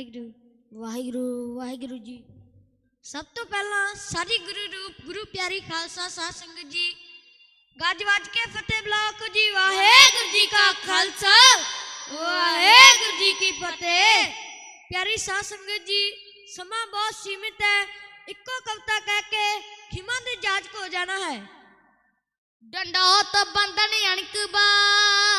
ਵਾਹਿਗੁਰੂ ਵਾਹਿਗੁਰੂ ਵਾਹਿਗੁਰੂ ਜੀ। ਸਭ ਤੋਂ ਪਹਿਲਾਂ ਸਾਰੀ ਗੁਰੂ ਰੂਪ, ਗੁਰੂ ਪਿਆਰੀ ਖਾਲਸਾ ਸਾਧ ਸੰਗਤ ਜੀ, ਗੱਜ ਵੱਜ ਕੇ ਫਤਿਹ ਬੁਲਾਓ ਜੀ, ਵਾਹਿਗੁਰੂ ਜੀ ਕਾ ਖਾਲਸਾ, ਵਾਹਿਗੁਰੂ ਜੀ ਕੀ ਫਤਿਹ। ਪਿਆਰੀ ਸਾਧ ਸੰਗਤ ਜੀ, ਸਮਾਂ ਬਹੁਤ ਸੀਮਿਤ ਹੈ। ਇੱਕੋ ਕਵਿਤਾ ਕਹਿ ਕੇ ਖਿਮਾ ਦੀ ਜਾਂਚ ਹੋ ਜਾਣਾ ਹੈ। ਡੰਡੋਤ ਬੰਦਨ ਅਣਕਬਾ ਸਰਬ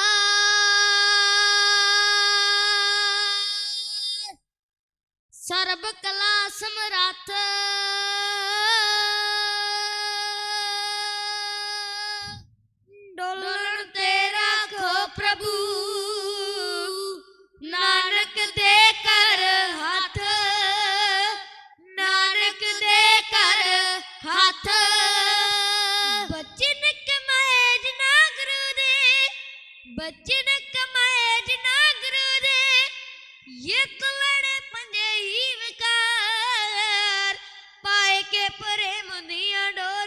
ਬਚਨ ਕਮਾਏ ਜਨਾ ਗੁਰੂ ਦੇ ਇਹ ਕੁਲੜੇ ਪੰਜੇ ਹੀ ਵਿਕਾਰ, ਪਾਏ ਕੇ ਪ੍ਰੇਮ ਮੁੰਦੀਆਂ ਡੋ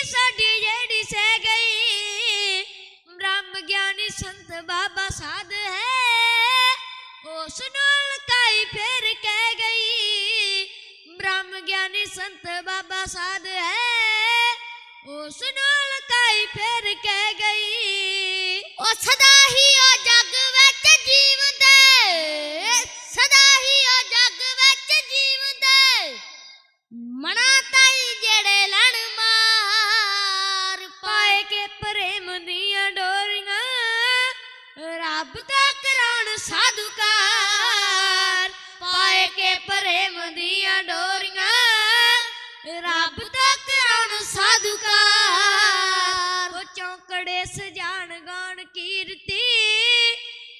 ਗੁਰੂ ਜੀ ਸਾਡੀ ਜਿਹੜੀ ਸਹਿ ਗਈ, ਬ੍ਰਹਮ ਗਿਆਨੀ ਸੰਤ ਬਾਬਾ ਸਾਧ ਹੈ। ਉਸ ਨੂੰ ਲਕਾਈ ਫੇਰ ਕਹਿ ਗਈ, ਬ੍ਰਹਮ ਗਿਆਨੀ ਸੰਤ ਬਾਬਾ ਸਾਧ ਹੈ। ਉਸ ਨੂੰ ਲਕਾਈ ਫੇਰ ਕਹਿ ਗਈ ਉਹ ਸਦਾ ਹੀ ਉਹ ਜੱਗ ਪ੍ਰੇਮ ਦੀਆਂ ਡੋਰੀਆਂ, ਰੱਬ ਦਾ ਕਰਾਉਣ ਸਾਧੂਕਾਰ। ਉਹ ਚੌਂਕੜੇ ਸਜਾਣ ਗਾਣ ਕੀਰਤੀ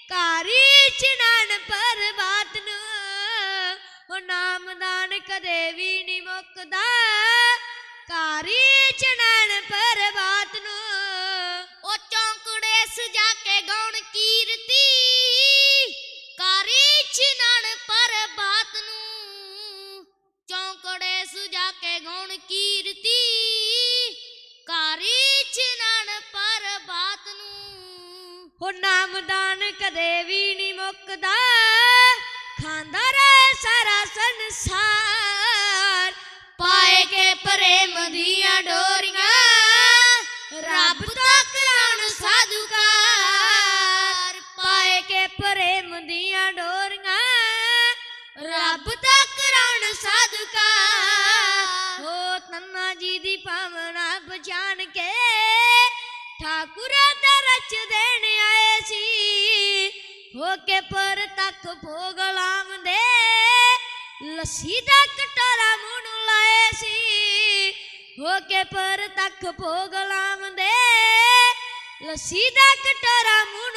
ਕਾਰੀ ਚਿਨਾਨ ਪਰਬਾਤ ਨੂੰ। ਉਹ ਨਾਮਦਾਨ ਕਦੇ ਵੀ ਨਹੀਂ ਮੁੱਕਦਾ ਕਾਰੀ ਚਿਨਾਨ ਪਰਬਾਤ ਉਹ ਨਾਮਦਾਨ ਕਦੇ ਵੀ ਨਹੀਂ ਮੁੱਕਦਾ। ਖਾਂਦਾ ਰਹੇ ਸਾਰਾ ਸੰਸਾਰ। ਪਾਏ ਕੇ ਪ੍ਰੇਮ ਦੀਆਂ ਡੋਰੀਆਂ। ਰੱਬ ਦਾ ਕਰਾਉਣ ਸਾਧੂਕਾਰ। ਪਾਏ ਕੇ ਪ੍ਰੇਮ ਦੀਆਂ ਡੋਰੀਆਂ। ਰੱਬ ਦਾ ਕਰਾਉਣ ਸਾਧੂਕਾਰ। ਹੋ ਤੰਨਾ ਜੀ ਦੀ ਭਾਵਨਾ ਪਛਾਣ ਕੇ। ਠਾਕੁਰ ਦਾ ਰਚ ਦੇਣ ਆਏ। ਸੀ ਹੋ ਕੇ ਪਰ ਤੱਕ ਭੋਗ ਲਾਉਂਦੇ। ਲੱਸੀ ਦਾ ਕਟੋਰਾ ਮੂੰਹ ਨੂੰ ਲਾਏ ਸੀ, ਹੋ ਕੇ ਪਰ ਤੱਕ ਭੋਗ ਲਾਉਂਦੇ। ਲੱਸੀ ਦਾ ਕਟੋਰਾ ਮੂੰਹ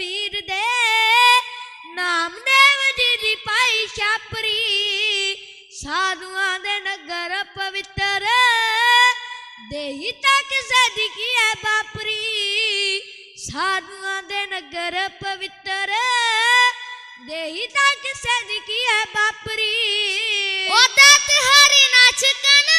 ਕਬੀਰ ਦੇ ਨਾਮਦੇਵ ਜੀ ਦੀ ਪਾਈ ਛਾਪਰੀ। ਸਾਧੂਆਂ ਦੇ ਨਗਰ ਪਵਿੱਤਰ, ਦੇਹੀ ਤੱਕ ਸਦਕੀ ਹੈ ਬਾਪਰੀ ਸਾਧੂਆਂ ਦੇ ਨਗਰ ਪਵਿੱਤਰ, ਦੇਹੀ ਤੱਕ ਸਦਕੀ ਹੈ ਬਾਪਰੀ ਉਹ ਦਾਤ ਹਰੀ ਨਾਚ ਕਨ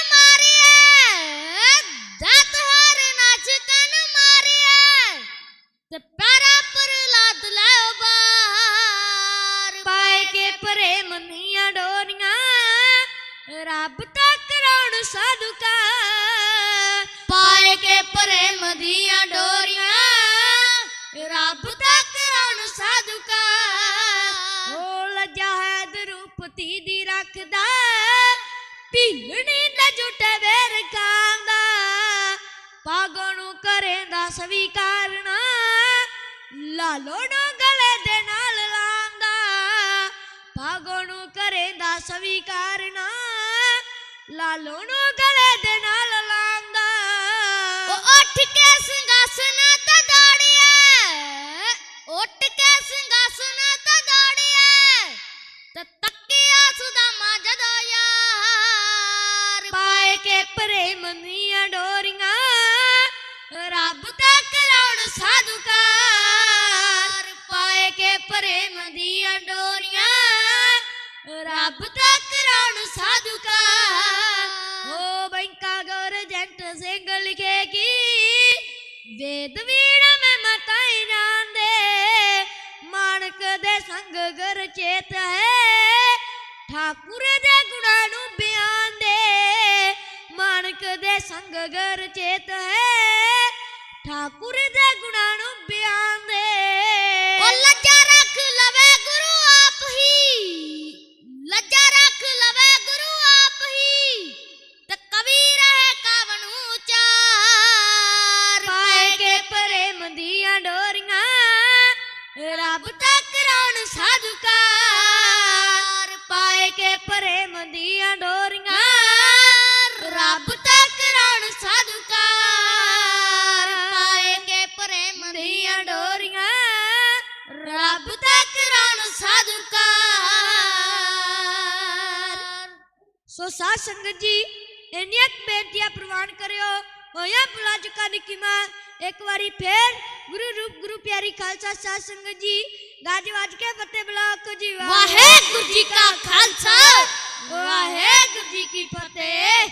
ਦੀਆਂ ਡੋਰੀਆਂ ਰੱਬ ਤਾਂ ਕਰਾਉਣ ਸਾਧੁਕਾ। ਉਹ ਲੱਜਾ ਹੈ ਦਰੂਪਤੀ ਦੀ ਰੱਖਦਾ ਭੀਲਣੀ ਦਾ ਝੂਟੇ ਵੇਰ ਕਾਂਦਾ। ਪਾਗੋਂ ਨੂੰ ਕਰੇਂਦਾ ਸਵੀਕਾਰਨਾ ਲਾਲੋ ਨੂੰ ਗਲੇ ਦੇ ਨਾਲ ਲਾਂਦਾ। ਪਾਗੋਂ ਨੂੰ ਕਰੇਂਦਾ ਸਵੀਕਾਰਨਾ ਲਾਲੋ ਨੂੰ ਗਲੇ ਦੇ ਨਾਲ ਸਿੰਘਾਸਨ ਤੇ ਦੌੜਿਆ। ਉੱਠ ਕੇ ਸਿੰਘਾਸਨ ਤੇ ਦੌੜਿਆ। ਤੇ ਤੱਕਿਆ ਸੁਦਾਮਾ ਜਦੋਂ ਯਾਰ। ਪਾਏ ਕੇ ਪ੍ਰੇਮ ਦੀਆਂ ਡੋਰੀਆਂ। ਰੱਬ ਦਾ ਕਰਾਉਣ ਸਾਧੁਕਾਰ। ਪਾਏ ਕੇ ਪ੍ਰੇਮ ਦੀਆਂ ਡੋਰੀਆਂ। ਰੱਬ ਵੇਦ ਵੀਣ ਮੈਂ ਮਤਾਈ ਜਾਂਦੇ। ਮਾਨਕ ਦੇ ਸੰਗ ਗਰ ਚੇਤ ਹੈ। ਠਾਕੁਰ ਦੇ ਗੁਣਾਂ ਨੂੰ ਬਿਆਨ ਦੇ ਮਾਨਕ ਦੇ ਸੰਗ ਗਰ ਚੇਤ ਹੈ। ਠਾਕੁਰ ਦੇ ਗੁਣਾਂ ਨੂੰ ਰੱਬ ਤਾਂ ਕਰਾਉਣ ਸਾਧੁਕਾਰ। ਪਾਏ ਕੇ ਪ੍ਰੇਮ ਦੀਆਂ ਡੋਰੀਆਂ। ਰੱਬ ਤਾਂ ਕਰਾਉਣ ਸਾਧੁਕਾਰ। ਪਾਏ ਕੇ ਪ੍ਰੇਮ ਦੀਆਂ ਡੋਰੀਆਂ। ਰੱਬ ਤਾਂ ਕਰਾਉਣ ਸਾਧੁਕਾਰ। ਸੋ ਸਾਧ ਸੰਗਤ ਜੀ ਇੰਨੀਆਂ ਬੇਨਤੀਆਂ ਪ੍ਰਵਾਨ ਕਰਿਓ। ਹੋਇਆ ਬੁਲਾ ਚੁੱਕਾ ਨਿੱਕੀ ਮਾਂ ਇੱਕ ਵਾਰੀ ਫੇਰ ਗੁਰੂ ਪਿਆਰੀ ਖਾਲਸਾ ਸਾਧ ਸੰਗਤ ਜੀ। ਗੱਜ ਵੱਜ ਕੇ ਫਤਿਹ ਬਲਾਕ ਜੀ, ਵਾਹਿਗੁਰੂ ਜੀ ਕਾ ਖਾਲਸਾ। ਵਾਹਿਗੁਰੂ ਜੀ ਕੀ ਫਤਿਹ।